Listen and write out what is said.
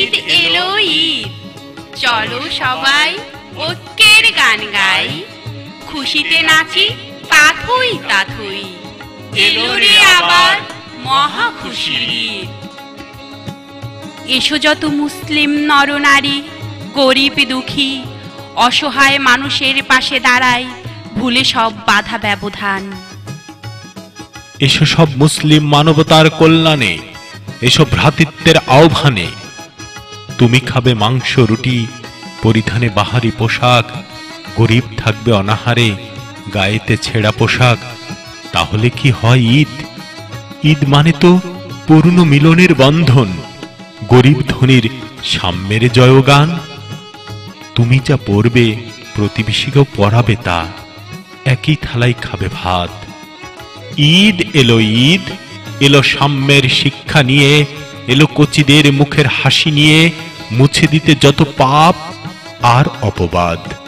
ঈদ এলো ঈদ চলো সবাই ঐক্যের গান গাই। খুশিতে নাচি, তাথই তাথই। এলো রে আবার মহা ঈদ এসো যত মুসলিম নরনারী, গরিব দুঃখী, অসহায় মানুষের পাশে দাঁড়ায় ভুলে সব বাধা ব্যবধান। এসো সব মুসলিম মানবতার কল্যাণে, এসো ভ্রাতৃত্বের আহ্বানে তুমি খাবে মাংস, রুটি, পরিধানে বাহারি পোশাক, গরিব থাকবে অনাহারে, গায়েতে ছেঁড়া পোশাক, তাহলে কি হয় ঈদ? ঈদ মানে তো পূর্ণ মিলনের বন্ধন, গরিব ধনির সাম্যের জয়গান। তুমি যা পড়বে, প্রতিবেশীকেও পড়াবে তা, একই থালায় খাবে ভাত। ঈদ এলো ঈদ, এলো সাম্যের শিক্ষা নিয়ে, এলো কচিদের মুখের হাসি নিয়ে মুছে দিতে যত পাপ আর অপবাদ।